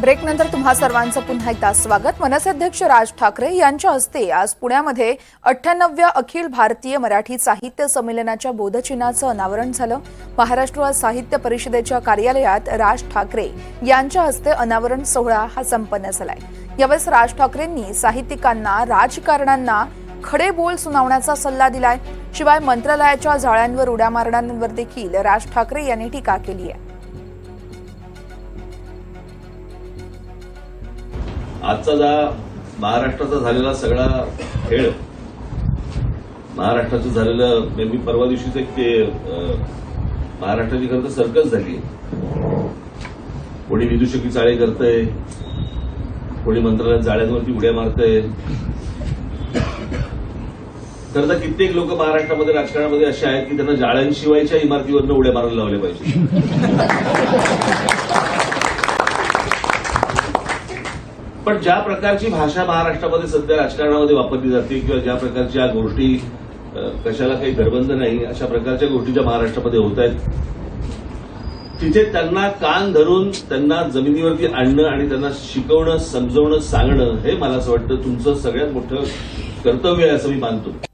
ब्रेकनंतर तुम्हा सर्वांचं पुन्हा एकदा स्वागत. मनसे अध्यक्ष राज ठाकरे यांच्या हस्ते आज पुण्यामध्ये अठ्ठ्याण्णव्या अखिल भारतीय मराठी साहित्य संमेलनाच्या बोधचिन्हाचं अनावरण झालं. महाराष्ट्र साहित्य परिषदेच्या कार्यालयात राज ठाकरे यांच्या हस्ते अनावरण सोहळा हा संपन्न झालाय. यावेळेस राज ठाकरेंनी साहित्यिकांना राजकारणांना खडे बोल सुनावण्याचा सल्ला दिलाय. शिवाय मंत्रालयाच्या जाळ्यांवर उड्या मारणाऱ्यांवर देखील राज ठाकरे यांनी टीका केली आहे. आजचा जा महाराष्ट्राचा झालेला सगळा खेळ महाराष्ट्राचं झालेलं म्हणजे मी परवा दिवशीच एक ते महाराष्ट्राची खरं तर सर्कस झाली. कोणी विदूषकी चाळे करतंय कोणी मंत्रालयात जाळ्यांवरती उड्या मारतंय. तर तर कित्येक लोक महाराष्ट्रामध्ये राजकारणामध्ये असे आहेत की त्यांना जाळ्यांशिवायच्या इमारतीवरनं उड्या मारायला लावल्या पाहिजे. पण ज्या प्रकारची भाषा महाराष्ट्रामध्ये सध्या राजकारणामध्ये वापरली जाते किंवा ज्या प्रकारच्या गोष्टी कशाला काही धरबंद नाही अशा प्रकारच्या गोष्टी ज्या महाराष्ट्रामध्ये होत आहेत तिथे त्यांना कान धरून त्यांना जमिनीवरती आणणं आणि त्यांना शिकवणं समजवणं सांगणं हे मला असं वाटतं तुमचं सगळ्यात मोठं कर्तव्य आहे असं मी मानतो.